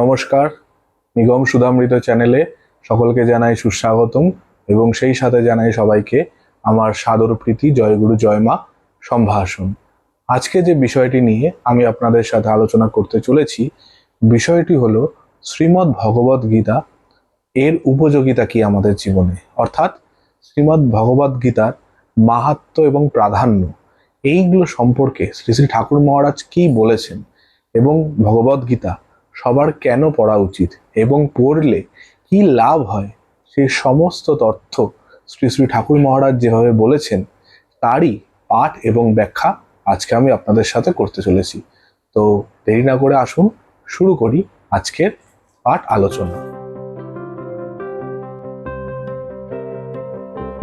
নমস্কার। নিগম সুধামৃত চ্যানেলে সকলকে জানাই সুস্বাগতম এবং সেই সাথে জানাই সবাইকে আমার সাদর প্রীতি জয়গুরু জয়মা সম্ভাষণ। আজকে যে বিষয়টি নিয়ে আমি আপনাদের সাথে আলোচনা করতে চলেছি, বিষয়টি হলো শ্রীমদ্ ভগবদ গীতা এর উপযোগিতা কি আমাদের জীবনে? অর্থাৎ শ্রীমদ্ ভগবদ গীতার মাহাত্ম এবং প্রাধান্য, এইগুলো সম্পর্কে শ্রী শ্রী ঠাকুর মহারাজ কি বলেছেন? এবং ভগবদ গীতা সবার কেন পড়া উচিত এবং পড়লে কি লাভ হয়? সেই সমস্ত তথ্য শ্রী শ্রী ঠাকুর মহারাজ যেভাবে বলেছেন, তারই পাঠ এবং ব্যাখ্যা আজকে আমি আপনাদের সাথে করতে চলেছি। তো দেরি না করে আসুন, শুরু করি আজকের পাঠ আলোচনা।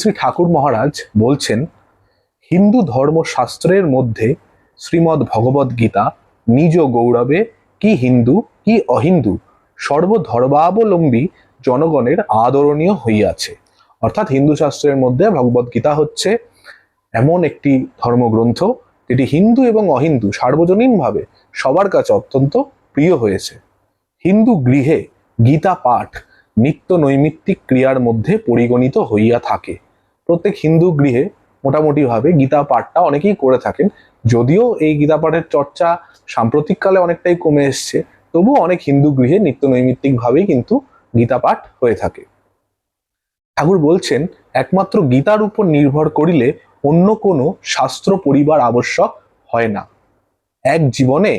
শ্রী ঠাকুর মহারাজ বলছেন, হিন্দু ধর্মশাস্ত্রের মধ্যে শ্রীমদ্ ভগবদ গীতা নিজ গৌরবে কি হিন্দু কি অহিন্দু? সর্বধর্মাবলম্বী জনগণের আদরণীয় হইয়াছে। অর্থাৎ হিন্দু শাস্ত্রের মধ্যে ভগবদ গীতা হচ্ছে এমন একটি ধর্মগ্রন্থ, যেটি হিন্দু এবং অহিন্দু সার্বজনীনভাবে সবার কাছে অত্যন্ত প্রিয় হয়েছে। হিন্দু গৃহে গীতা পাঠ নিত্য নৈমিত্তিক ক্রিয়ার মধ্যে পরিগণিত হইয়া থাকে। প্রত্যেক হিন্দু গৃহে মোটামুটিভাবে গীতা পাঠটা অনেকেই করে থাকেন, যদিও এই গীতা পাঠের চর্চা সাম্প্রতিককালে অনেকটাই কমে এসছে। তবুও অনেক হিন্দু গৃহে নিত্য নৈমিত্তিকভাবেই কিন্তু গীতা পাঠ হয়ে থাকে। ঠাকুর বলছেন, একমাত্র গীতার উপর নির্ভর করিলে অন্য কোনো শাস্ত্র পড়িবার আবশ্যক হয় না। এক জীবনে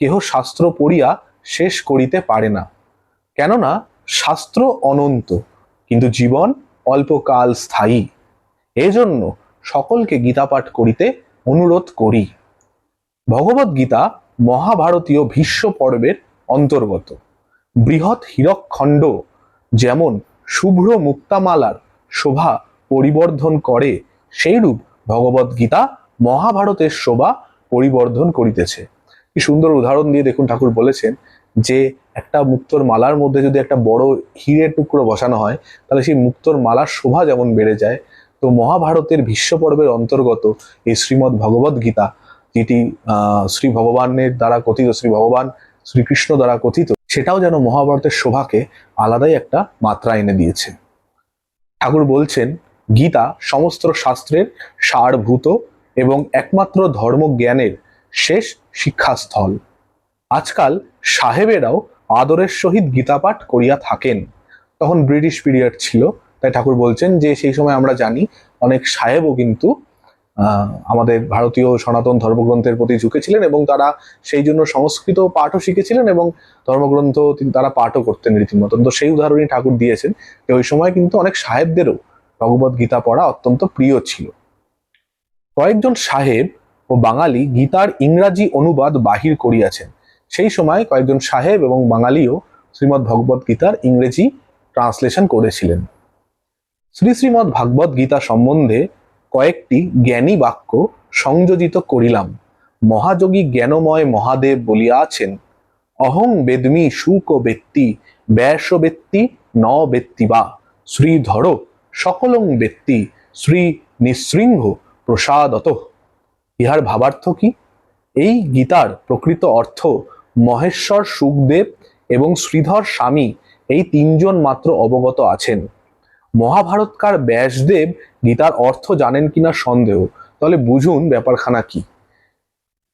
কেহ শাস্ত্র পড়িয়া শেষ করিতে পারে না। কেননা শাস্ত্র অনন্ত, কিন্তু জীবন অল্পকাল স্থায়ী। এজন্য সকলকে গীতা পাঠ করিতে অনুরোধ করি। ভগবদ গীতা মহাভারতীয় ভীষ্ম পর্বের অন্তর্গত। বৃহৎ হীরকখণ্ড যেমন শুভ্র মুক্তামালার শোভা পরিবর্ধন করে, সেইরূপ ভগবদ গীতা মহাভারতের শোভা পরিবর্ধন করিতেছে। কি সুন্দর উদাহরণ দিয়ে দেখুন ঠাকুর বলেছেন যে, একটা মুক্তোর মালার মধ্যে যদি একটা বড় হীরের টুকরো বসানো হয়, তাহলে সেই মুক্তোর মালার শোভা যেমন বেড়ে যায়, তো মহাভারতের ভীষ্ম পর্বের অন্তর্গত এই শ্রীমদ্ ভগবদ গীতা যেটি শ্রী ভগবানের দ্বারা কথিত শ্রী ভগবান শ্রীকৃষ্ণ দ্বারা কথিত, সেটাও যেন মহাভারতের শোভাকে আলাদাই একটা মাত্রা এনে দিয়েছে। ঠাকুর বলছেন, গীতা সমস্ত শাস্ত্রের সারভূত এবং একমাত্র ধর্মজ্ঞানের শেষ শিক্ষাস্থল। আজকাল সাহেবেরাও আদরের সহিত গীতাপাঠ করিয়া থাকেন। তখন ব্রিটিশ পিরিয়ড ছিল, তাই ঠাকুর বলছেন যে, সেই সময় আমরা জানি, অনেক সাহেবও কিন্তু আমাদের ভারতীয় সনাতন ধর্মগ্রন্থের প্রতি ঝুঁকেছিলেন এবং তারা সেই জন্য সংস্কৃত পাঠও শিখেছিলেন এবং ধর্মগ্রন্থ তারা পাঠও করতেন রীতিমতন তো সেই উদাহরণই ঠাকুর দিয়েছেন যে ওই সময় কিন্তু অনেক সাহেবদেরও ভগবত গীতা পড়া অত্যন্ত প্রিয় ছিল। কয়েকজন সাহেব ও বাঙালি গীতার ইংরাজি অনুবাদ বাহির করিয়াছেন। সেই সময় কয়েকজন সাহেব এবং বাঙালিও শ্রীমদ্ ভগবত গীতার ইংরেজি ট্রান্সলেশন করেছিলেন। শ্রী শ্রীমদ্ ভাগবত গীতা সম্বন্ধে কয়েকটি জ্ঞানী বাক্য সংযোজিত করিলাম। মহাযোগী জ্ঞানময় মহাদেব বলিয়া আছেন অহং বেদমি সুক বেত্তি ব্যাস বেত্তি ন বেত্তি বা। শ্রীধর সকলং বেত্তি শ্রী নিঃশৃঙ্গ প্রসাদত। ইহার ভাবার্থ কি? এই গীতার প্রকৃত অর্থ মহেশ্বর সুখদেব এবং শ্রীধর স্বামী, এই তিনজন মাত্র অবগত আছেন। মহাভারতকার ব্যাসদেব গীতার অর্থ জানেন কিনা সন্দেহ। তাহলে বুঝুন ব্যাপারখানা কি।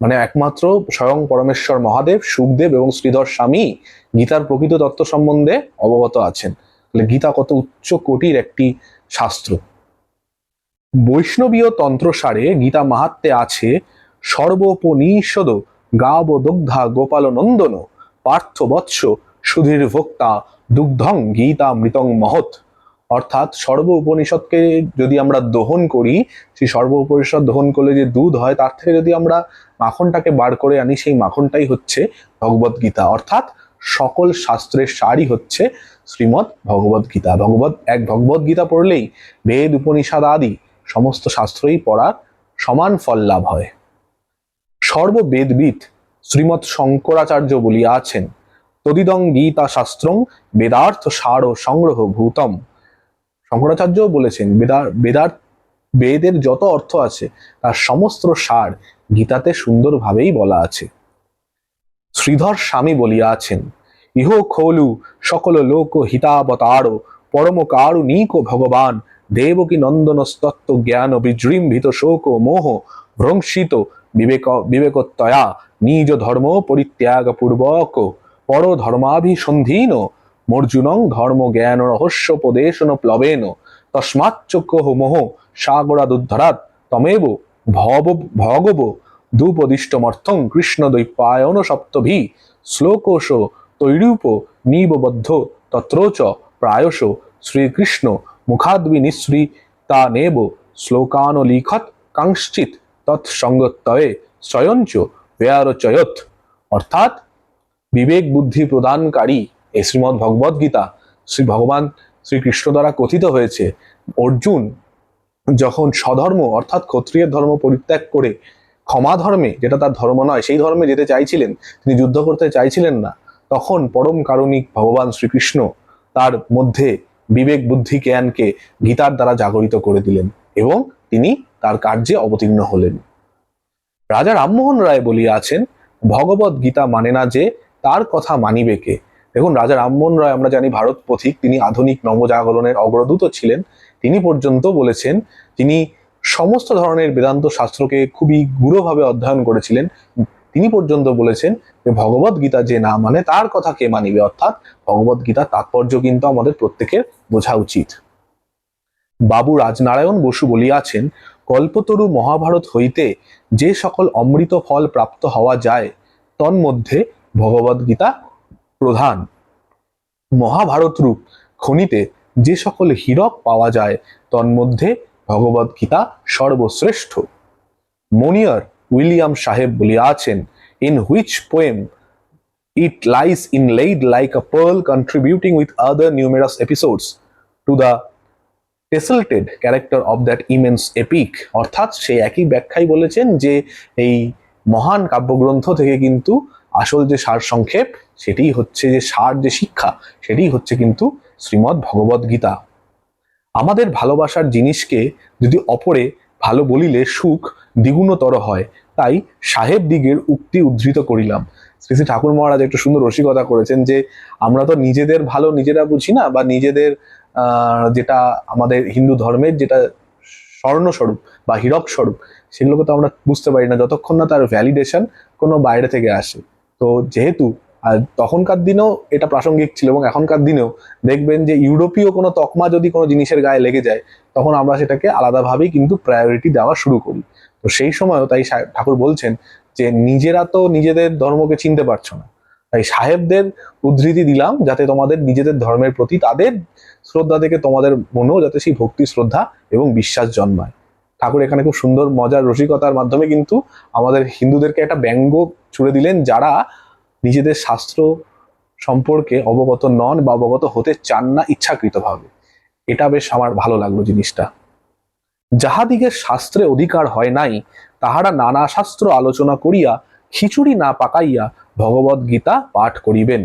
মানে একমাত্র স্বয়ং পরমেশ্বর মহাদেব, সুখদেব এবং শ্রীধর স্বামী গীতার প্রকৃত তত্ত্ব সম্বন্ধে অবগত আছেন। তাহলে গীতা কত উচ্চ কোটির একটি শাস্ত্র। বৈষ্ণবীয় তন্ত্রসারে গীতা মাহাত্মে আছে, সর্বোপনিষদ গাব দগ্ধা গোপাল নন্দন পার্থ বৎস সুধীর ভোক্তা দুগ্ধং গীতা মৃতং মহৎ। অর্থাৎ সর্ব উপনিষদকে যদি আমরা দহন করি, সেই সর্ব উপনিষদ দহন করলে যে দুধ হয়, তার থেকে যদি আমরা মাখনটাকে বার করে আনি, সেই মাখনটাই হচ্ছে ভগবত গীতা। অর্থাৎ সকল শাস্ত্রের সারই হচ্ছে শ্রীমৎ ভগবত গীতা। ভগবত, এক ভগবত গীতা পড়লেই বেদ, উপনিষদ আদি সমস্ত শাস্ত্রই পড়ার সমান ফল লাভ হয়। সর্ববেদবিদ শ্রীমৎ শঙ্করাচার্য বলিয়া আছেন তদিদং গীতা শাস্ত্রং বেদার্থ সার ও সংগ্রহ ভূতম। শঙ্করাচার্য বলেছেন, বেদার বেদার, বেদের যত অর্থ আছে, তার সমস্ত সার গীতাতে সুন্দরভাবেই বলা আছে। শ্রীধর স্বামী বলিয়া আছেন ইহ খোলু সকল লোক হিতাবতার, পরম কারুণিক ভগবান, দেবকী নন্দন তত্ত্ব জ্ঞান বিজৃম্ভিত শোক মোহ ভ্রংসিত বিবেক বিবেকতয়া নিজ ধর্ম পরিত্যাগ পূর্বক পর ধর্মাভিসন্ধীন মর্জুনং ধর্ম জ্ঞান রহস্যোপদেশন প্লবেন। তস্মাচ্চক্য মোহ সাগরাদুদ্ধরাত তমেব ভব ভগব দুপদিষ্টমর্থং কৃষ্ণ দৈপায়ন সপ্তভি শ্লোকোশ তৈরূপ নিববদ্ধ তত্র চ প্রায়শ শ্রীকৃষ্ণ মুখাদ্বিনিঃসৃতা নেব শ্লোকানলিখত কাংশ্চিত তৎসঙ্গতয়ে স্বয়ঞ্চ ব্যয়ারচয়ত অর্থাৎ বিবেক বুদ্ধি প্রদানকারী এই শ্রীমৎ ভগবদ গীতা শ্রী ভগবান শ্রীকৃষ্ণ দ্বারা কথিত হয়েছে। অর্জুন যখন স্বধর্ম, অর্থাৎ ক্ষত্রিয়ের ধর্ম পরিত্যাগ করে ক্ষমা ধর্মে, যেটা তার ধর্ম নয়, সেই ধর্মে যেতে চাইছিলেন, তিনি যুদ্ধ করতে চাইছিলেন না, তখন পরম কারণিক ভগবান শ্রীকৃষ্ণ তার মধ্যে বিবেক, বুদ্ধি, জ্ঞানকে গীতার দ্বারা জাগরিত করে দিলেন এবং তিনি তার কার্যে অবতীর্ণ হলেন। রাজা রামমোহন রায় বলিয়া আছেন ভগবত গীতা মানে না যে তার কথা মানিবে কে? দেখুন, রাজা রামমোহন রায় আমরা জানি ভারত পথিক, তিনি আধুনিক নবজাগরণের অগ্রদূত ছিলেন। তিনি পর্যন্ত বলেছেন, তিনি সমস্ত ধরনের বেদান্ত শাস্ত্রকে খুবই গূঢ়ভাবে অধ্যয়ন করেছিলেন। তিনি পর্যন্ত বলেছেন যে, ভগবত গীতা যে না মানে তার কথা কে মানিবে? অর্থাৎ ভগবত গীতার তাৎপর্য কিন্তু আমাদের প্রত্যেকের বোঝা উচিত। বাবু রাজনারায়ণ বসু বলিয়াছেন, কল্পতরু মহাভারত হইতে যে সকল অমৃত ফল প্রাপ্ত হওয়া যায়, তন্মধ্যে ভগবত গীতা প্রধান। মহাভারত রূপ খনিতে যে সকল হীরক পাওয়া যায়, তন্মধ্যে ভগবত গীতা সর্বশ্রেষ্ঠ। মনিয়ার উইলিয়াম সাহেব বলিয়াছেন, in which poem it lies in led like a pearl contributing with other numerous episodes to the tessellated character of that immense epic. অর্থাৎ সে একই ব্যাখ্যাই বলেছেন যে এই মহান কাব্যগ্রন্থ থেকে কিন্তু আসল যে সার সংক্ষেপ, সেটি হচ্ছে যে সার যে শিক্ষা, সেটি হচ্ছে কিন্তু শ্রীমদ্ ভগবদ গীতা। আমাদের ভালোবাসার জিনিসকে যদি অপরে ভালো বলিলে সুখ দ্বিগুণতর হয়, তাই সাহেব দিগের উক্তি উদ্ধৃত করিলাম। শ্রী শ্রী ঠাকুর মহারাজ একটু সুন্দর রসিকতা করেছেন যে, আমরা তো নিজেদের ভালো নিজেরা বুঝি না, বা নিজেদের যেটা আমাদের হিন্দু ধর্মের যেটা স্বর্ণস্বরূপ বা হীরক স্বরূপ সেগুলোকে তো আমরা বুঝতে পারি না, যতক্ষণ না তার ভ্যালিডেশন কোনো বাইরে থেকে আসে। তো যেহেতু, আর তখনকার দিনেও এটা প্রাসঙ্গিক ছিল এবং এখনকার দিনেও দেখবেন যে ইউরোপীয় কোনো তকমা যদি কোনো জিনিসের গায়ে লেগে যায়, তখন আমরা সেটাকে আলাদাভাবেই কিন্তু প্রায়োরিটি দেওয়া শুরু করি। তো সেই সময়ও তাই ঠাকুর বলছেন যে নিজেরা তো নিজেদের ধর্মকে চিনতে পারছ না। তাই সাহেবদের উদ্ধৃতি দিলাম যাতে তোমাদের নিজেদের ধর্মের প্রতি তাদের শ্রদ্ধা থেকে তোমাদের মনেও যাতে সেই ভক্তি, শ্রদ্ধা এবং বিশ্বাস জন্মায়। ঠাকুর এখানে খুব সুন্দর মজার রসিকতার মাধ্যমে কিন্তু আমাদের হিন্দুদেরকে একটা ব্যঙ্গ ছুড়ে দিলেন যারা নিজেদের শাস্ত্র সম্পর্কে অবগত নন বা অবগত হতে চান না ইচ্ছাকৃতভাবে। এটা বেশ আমার ভালো লাগল জিনিসটা। যাহাদিগের শাস্ত্রে অধিকার হয় নাই, তাহারা নানা শাস্ত্র আলোচনা করিয়া খিচুড়ি না পাকাইয়া ভগবত গীতা পাঠ করিবেন।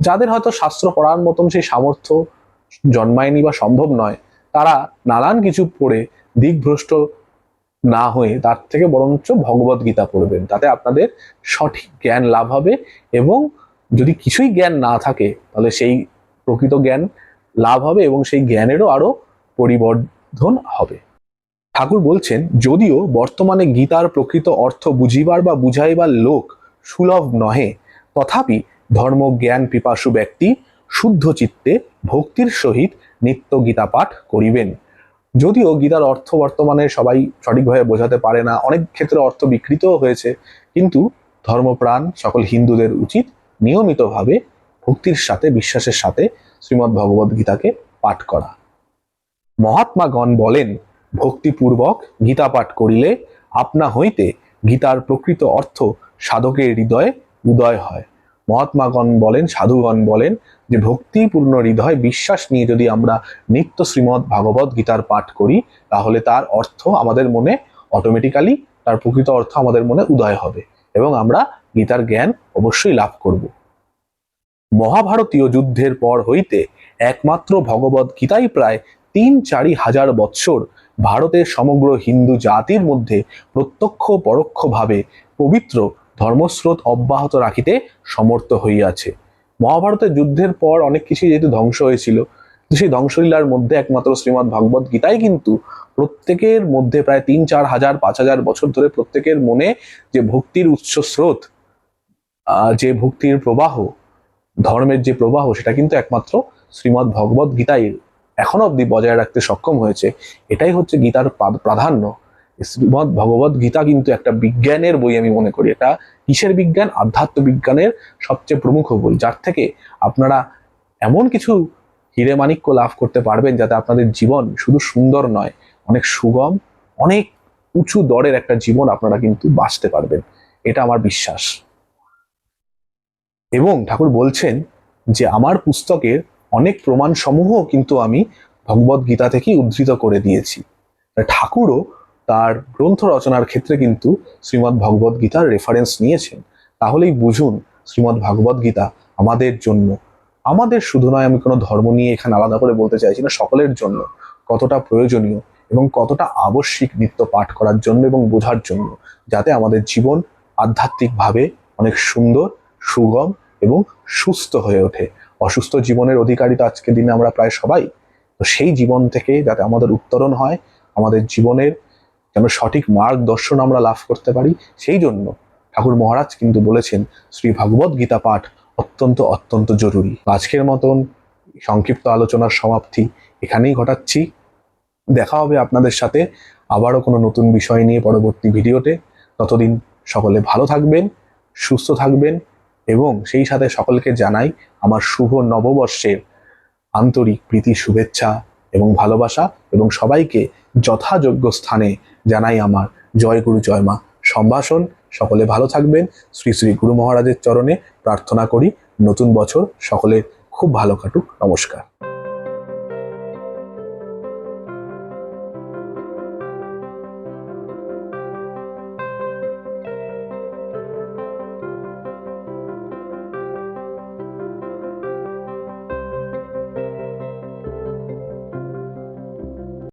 যাদের হয়তো শাস্ত্র পড়ার মতন সেই সামর্থ্য জন্মায়নি বা সম্ভব নয়, তারা নানান কিছু পড়ে দিকভ্রষ্ট না হয়ে তার থেকে বরঞ্চ ভগবত গীতা পড়বেন। তাতে আপনাদের সঠিক জ্ঞান লাভ হবে এবং যদি কিছুই জ্ঞান না থাকে, তাহলে সেই প্রকৃত জ্ঞান লাভ হবে এবং সেই জ্ঞানেরও আরও পরিবর্ধন হবে। ঠাকুর বলছেন, যদিও বর্তমানে গীতার প্রকৃত অর্থ বুঝিবার বা বুঝাইবার লোক সুলভ নহে, তথাপি ধর্ম জ্ঞান পিপাসু ব্যক্তি শুদ্ধ চিত্তে ভক্তির সহিত নিত্য গীতা পাঠ করিবেন। যদিও গীতার অর্থ বর্তমানে সবাই সঠিকভাবে বোঝাতে পারে না, অনেক ক্ষেত্রে অর্থ বিকৃতও হয়েছে, কিন্তু ধর্মপ্রাণ সকল হিন্দুদের উচিত নিয়মিতভাবে ভক্তির সাথে, বিশ্বাসের সাথে শ্রীমদ্ ভগবদ গীতাকে পাঠ করা। মহাত্মাগণ বলেন, ভক্তিপূর্বক গীতা পাঠ করিলে আপনা হইতে গীতার প্রকৃত অর্থ সাধকের হৃদয়ে উদয় হয়। মহাত্মাগণ বলেন, সাধুগণ বলেন যে, ভক্তিপূর্ণ হৃদয়, বিশ্বাস নিয়ে যদি আমরা নিত্য শ্রীমদ্ ভাগবত গীতার পাঠ করি, তাহলে তার অর্থ আমাদের মনে অটোমেটিক্যালি তার প্রকৃত অর্থ আমাদের মনে উদয় হবে এবং আমরা গীতার জ্ঞান অবশ্যই লাভ করব। মহাভারতীয় যুদ্ধের পর হইতে একমাত্র ভগবত গীতাই প্রায় তিন চারি হাজার বৎসর ভারতের সমগ্র হিন্দু জাতির মধ্যে প্রত্যক্ষ পরোক্ষভাবে পবিত্র ধর্মস্রোত অব্যাহত রাখিতে সমর্থ হইয়াছে। মহাভারতের যুদ্ধের পর অনেক কিছু যেহেতু ধ্বংস হয়েছিল সেই ধ্বংসলীলার মধ্যে একমাত্র শ্রীমৎ ভাগবত গীতাই কিন্তু প্রত্যেকের মধ্যে প্রায় তিন, চার হাজার, পাঁচ হাজার বছর ধরে প্রত্যেকের মনে যে ভক্তির উৎস স্রোত যে ভক্তির প্রবাহ, ধর্মের যে প্রবাহ, সেটা কিন্তু একমাত্র শ্রীমৎ ভগবত গীতাই এখন অবধি বজায় রাখতে সক্ষম হয়েছে। এটাই হচ্ছে গীতার প্রাধান্য। শ্রীমৎ ভগবত গীতা কিন্তু একটা বিজ্ঞানের বই আমি মনে করি। এটা কিসের বিজ্ঞান? আধ্যাত্ম বিজ্ঞানের সবচেয়ে প্রমুখ বই, যার থেকে আপনারা এমন কিছু হিরে মাণিক্য লাভ করতে পারবেন যাতে আপনাদের জীবন শুধু সুন্দর নয়, অনেক সুগম, অনেক উঁচু দরের একটা জীবন আপনারা কিন্তু বাঁচতে পারবেন। এটা আমার বিশ্বাস। এবং ঠাকুর বলছেন যে আমার পুস্তকের অনেক প্রমাণ সমূহ কিন্তু আমি ভগবত গীতা থেকেই উদ্ধৃত করে দিয়েছি। ঠাকুরও তার গ্রন্থ রচনার ক্ষেত্রে কিন্তু শ্রীমদ্ ভগবত গীতার রেফারেন্স নিয়েছেন। তাহলেই বুঝুন, শ্রীমদ্ ভগবত গীতা আমাদের জন্য, আমাদের শুধু নয়, আমি কোনো ধর্ম নিয়ে এখানে আলাদা করে বলতে চাইছি না, সকলের জন্য কতটা প্রয়োজনীয় এবং কতটা আবশ্যিক নিত্য পাঠ করার জন্য এবং বোঝার জন্য, যাতে আমাদের জীবন আধ্যাত্মিকভাবে অনেক সুন্দর, সুগম এবং সুস্থ হয়ে ওঠে। অসুস্থ জীবনের অধিকারী তো আজকের দিনে আমরা প্রায় সবাই। তো সেই জীবন থেকে যাতে আমাদের উত্তরণ হয়, আমাদের জীবনের যেন সঠিক মার্গদর্শন আমরা লাভ করতে পারি? সেই জন্য ঠাকুর মহারাজ কিন্তু বলেছেন, শ্রী ভাগবত গীতা পাঠ অত্যন্ত অত্যন্ত জরুরি। আজকের মতন সংক্ষিপ্ত আলোচনার সমাপ্তি এখানেই ঘটাচ্ছি। দেখা হবে আপনাদের সাথে আবারও কোনো নতুন বিষয় নিয়ে পরবর্তী ভিডিওতে। ততদিন সকলে ভালো থাকবেন, সুস্থ থাকবেন এবং সেই সাথে সকলকে জানাই আমার শুভ নববর্ষের আন্তরিক প্রীতি, শুভেচ্ছা এবং ভালোবাসা এবং সবাইকে যথাযোগ্য স্থানে জানাই আমার। জয় গুরু, জয় মা। সম্ভাষণ। সকলে ভালো থাকবেন। শ্রী শ্রী গুরু মহারাজের চরণে প্রার্থনা করি। নতুন বছর সকলের খুব ভালো কাটুক। নমস্কার।